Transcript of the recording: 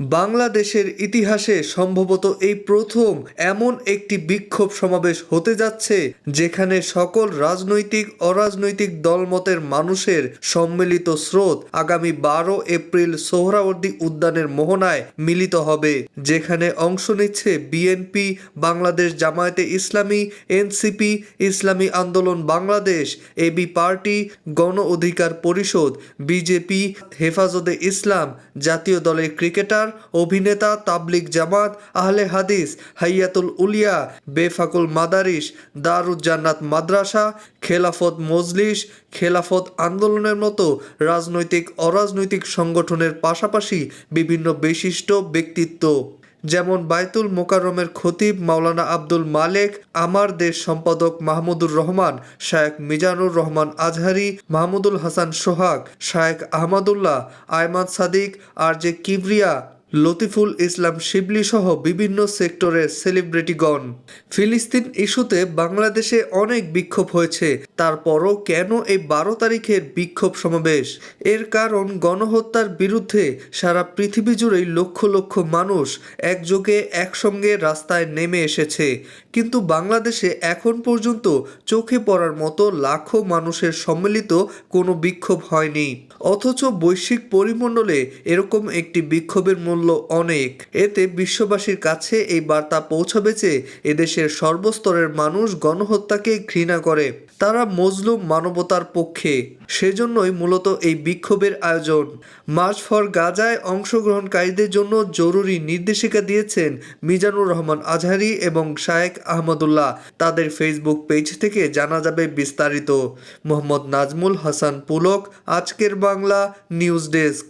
বাংলাদেশের ইতিহাসে সম্ভবত এই প্রথম এমন একটি বিক্ষোভ সমাবেশ হতে যাচ্ছে, যেখানে সকল রাজনৈতিক, অরাজনৈতিক দলমতের মানুষের সম্মিলিত স্রোত আগামী বারো এপ্রিল সোহরাওয়ার্দী উদ্যানের মোহনায় মিলিত হবে, যেখানে অংশ নিচ্ছে বিএনপি, বাংলাদেশ জামায়াতে ইসলামী, এনসিপি, ইসলামী আন্দোলন বাংলাদেশ, এবি পার্টি, গণ অধিকার পরিষদ, বিজেপি, হেফাজতে ইসলাম জাতীয় দলের ক্রিকেটার অভিনেতা তাবলিগ জামাত আহলে হাদিস, হাইয়াতুল উলিয়া, বেফাকুল মাদারিস, দারুজ্জান্নাত মাদ্রাসা, খেলাফত মজলিস, খেলাফত আন্দোলনের মতো রাজনৈতিক অরাজনৈতিক সংগঠনের পাশাপাশি বিভিন্ন বিশিষ্ট ব্যক্তিত্ব। যেমন বায়তুল মোকাররমের খতিব মাওলানা আব্দুল মালেক, আমার দেশ সম্পাদক মাহমুদুর রহমান শায়েক মিজানুর রহমান আজহারি, মাহমুদুল হাসান সোহাগ শায়েক আহমদুল্লাহ, আয়মান সাদিক, আর জে কিবরিয়া লতিফুল ইসলাম শিবলি সহ বিভিন্ন সেক্টরের সেলিব্রিটিগণ। ফিলিস্তিন ইস্যুতে বাংলাদেশে অনেক বিক্ষোভ হয়েছে। তারপরও কেন এই বারো তারিখের বিক্ষোভ সমাবেশ? এর কারণ গণহত্যার বিরুদ্ধে সারা পৃথিবী জুড়েই লক্ষ লক্ষ মানুষ একযোগে, একসঙ্গে রাস্তায় নেমে এসেছে। কিন্তু বাংলাদেশে এখন পর্যন্ত চোখে পড়ার মতো লাখো মানুষের সম্মিলিত কোনো বিক্ষোভ হয়নি। অথচ বৈশ্বিক পরিমণ্ডলে এরকম একটি বিক্ষোভের মূল্য অনেক। এতে বিশ্ববাসীর কাছে এই বার্তা পৌঁছাবে যে এদেশের সর্বস্তরের মানুষ গণহত্যাকে ঘৃণা করে। তারা মজলুম মানবতার পক্ষে। সেজন্যই মূলত এই বিক্ষোভের আয়োজন। মার্চ ফর গাজায় অংশগ্রহণকারীদের জন্য জরুরি নির্দেশিকা দিয়েছেন মিজানুর রহমান আজহারি এবং শায়েক আহমদুল্লাহ। তাদের ফেসবুক পেজ থেকে জানা যাবে বিস্তারিত। মোহাম্মদ নাজমুল হাসান পুলক, আজকের বাংলা নিউজ ডেস্ক।